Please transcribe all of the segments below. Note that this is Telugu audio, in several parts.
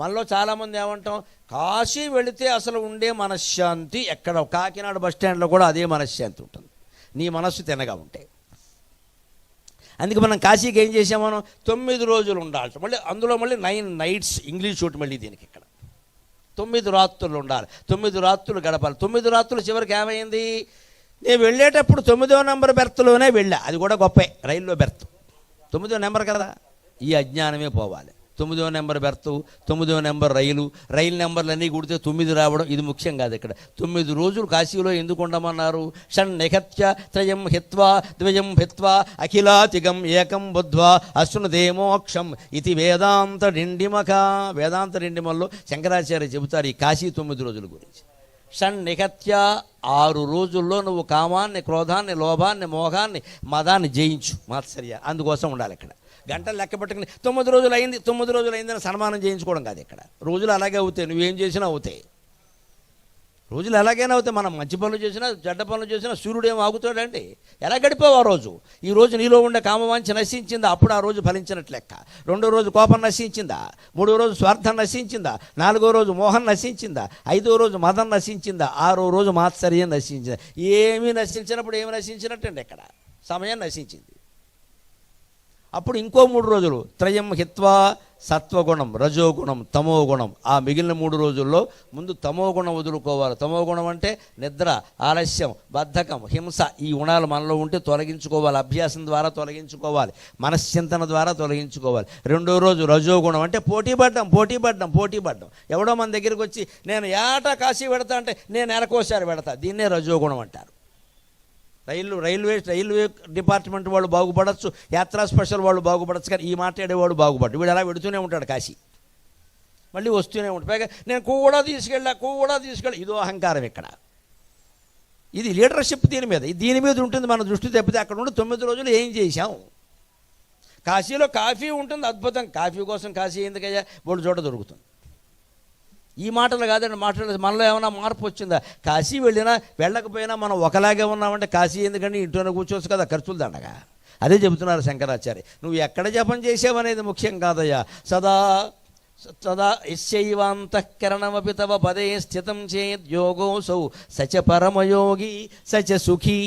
మనలో చాలామంది ఏమంటాం కాశీ వెళితే అసలు ఉండే మనశ్శాంతి ఎక్కడ? కాకినాడ బస్ స్టాండ్లో కూడా అదే మనశ్శాంతి ఉంటుంది. నీ మనస్సు తినగా ఉంటే. అందుకే మనం కాశీకి ఏం చేసాం మనం? తొమ్మిది రోజులు ఉండాలి మళ్ళీ అందులో మళ్ళీ నైన్ నైట్స్ ఇంగ్లీష్ షూట్ మళ్ళీ దీనికి ఇక్కడ. తొమ్మిది రాత్రులు ఉండాలి. తొమ్మిది రాత్రులు గడపాలి. తొమ్మిది రాత్రులు చివరికి ఏమైంది? నేను వెళ్ళేటప్పుడు తొమ్మిదో నెంబర్ బెర్త్లోనే వెళ్ళా. అది కూడా గొప్పే రైల్లో బెర్త్. తొమ్మిదో నెంబర్ కదా? ఈ అజ్ఞానమే పోవాలి. తొమ్మిదో నెంబర్ బెర్త్ తొమ్మిదో నెంబర్ రైలు. రైలు నెంబర్లన్నీ కూడితే తొమ్మిది రావడం ఇది ముఖ్యం కాదు ఇక్కడ. తొమ్మిది రోజులు కాశీలో ఎందుకు ఉండమన్నారు? షణ్ నిహత్య త్రయం హిత్వా ద్వయం హిత్వా అఖిలాతిగం ఏకం బుద్ధ్వా అశ్నుదే మోక్షం ఇది వేదాంత డిండిమక వేదాంత డిండిమల్లో శంకరాచార్య చెబుతారు ఈ కాశీ తొమ్మిది రోజుల గురించి. షణ్ ఆరు రోజుల్లో నువ్వు కామాన్ని క్రోధాన్ని లోభాన్ని మోహాన్ని మదాన్ని జయించు మాత్సర్య. అందుకోసం ఉండాలి ఇక్కడ. గంటలు లెక్క పెట్టుకుని తొమ్మిది రోజులు అయింది తొమ్మిది రోజులు అయిందని సన్మానం చేయించుకోవడం కాదు ఇక్కడ. రోజులు అలాగే అవుతాయి. నువ్వేం చేసినా అవుతాయి. రోజులు ఎలాగైనా అవుతాయి. మనం మంచి పనులు చేసినా చెడ్డ పనులు చేసినా సూర్యుడు ఏం ఆగుతాడండి? ఎలా గడిపావు ఆ రోజు? ఈ రోజు నీలో ఉండే కామవాంఛ నశించిందా? అప్పుడు ఆ రోజు ఫలించినట్లు లెక్క. రెండో రోజు కోపం నశించిందా? మూడో రోజు స్వార్థం నశించిందా? నాలుగో రోజు మోహం నశించిందా? ఐదో రోజు మదం నశించిందా? ఆరో రోజు మాత్సర్యం నశించిందా? ఏమీ నశించినప్పుడు ఏమి నశించినట్టండి ఇక్కడ? సమయం నశించింది. అప్పుడు ఇంకో మూడు రోజులు త్రయం హిత్వా సత్వగుణం రజోగుణం తమోగుణం. ఆ మిగిలిన మూడు రోజుల్లో ముందు తమోగుణం వదులుకోవాలి. తమోగుణం అంటే నిద్ర ఆలస్యం బద్ధకం హింస ఈ గుణాలు మనలో ఉంటే తొలగించుకోవాలి. అభ్యాసం ద్వారా తొలగించుకోవాలి. మనశ్చింతన ద్వారా తొలగించుకోవాలి. రెండో రోజు రజోగుణం అంటే పోటీ పడ్డం పోటీ పడ్డం పోటీ పడ్డం. ఎవడో మన దగ్గరికి వచ్చి నేను ఏటా కాశీ పెడతా అంటే నేను నెలకోసారి పెడతా. దీన్నే రజోగుణం అంటారు. రైలు రైల్వే రైల్వే డిపార్ట్మెంట్ వాళ్ళు బాగుపడచ్చు యాత్రా స్పెషల్ వాళ్ళు బాగుపడచ్చు కానీ ఈ మాట్లాడేవాడు బాగుపడ్డు. వీడు అలా పెడుతూనే ఉంటాడు కాశీ. మళ్ళీ వస్తూనే ఉంటాడు. పైగా నేను కూడా తీసుకెళ్ళా కూడా తీసుకెళ్ళా. ఇదో అహంకారం ఇక్కడ. ఇది లీడర్షిప్ దీని మీద. దీని మీద ఉంటుంది మన దృష్టి తప్పితే అక్కడ ఉండి తొమ్మిది రోజులు ఏం చేశాం? కాశీలో కాఫీ ఉంటుంది అద్భుతం. కాఫీ కోసం కాశీ ఎందుకయ్యా? బోడు చోట దొరుకుతుంది. ఈ మాటలు కాదండి మాట్లాడేది మనలో ఏమైనా మార్పు వచ్చిందా? కాశీ వెళ్ళినా వెళ్ళకపోయినా మనం ఒకలాగే ఉన్నామంటే కాశీ ఎందుకంటే ఇంట్లోనే కూర్చోవచ్చు కదా ఖర్చులు దండగా. అదే చెబుతున్నారు శంకరాచార్య. నువ్వు ఎక్కడ జపం చేసావనేది ముఖ్యం కాదయ్యా. సదా సదా యశైవాంతఃకరణమపి తవ పదే స్థితం చేద్యోగోసౌ సచ పరమయోగి సచ సుఖీ.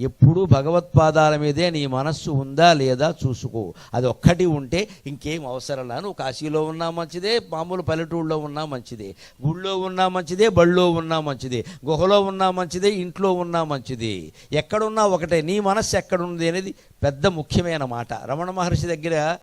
ఎప్పుడూ భగవత్పాదాల మీదే నీ మనస్సు ఉందా లేదా చూసుకో. అది ఒక్కటి ఉంటే ఇంకేం అవసరంలా నువ్వు కాశీలో ఉన్నా మంచిదే మామూలు పల్లెటూళ్ళలో ఉన్నా మంచిదే. గుళ్ళో ఉన్నా మంచిదే బళ్ళో ఉన్నా మంచిదే. గుహలో ఉన్నా మంచిదే ఇంట్లో ఉన్నా మంచిది. ఎక్కడున్నా ఒకటే. నీ మనస్సు ఎక్కడుంది అనేది పెద్ద ముఖ్యమైన మాట. రమణ మహర్షి దగ్గర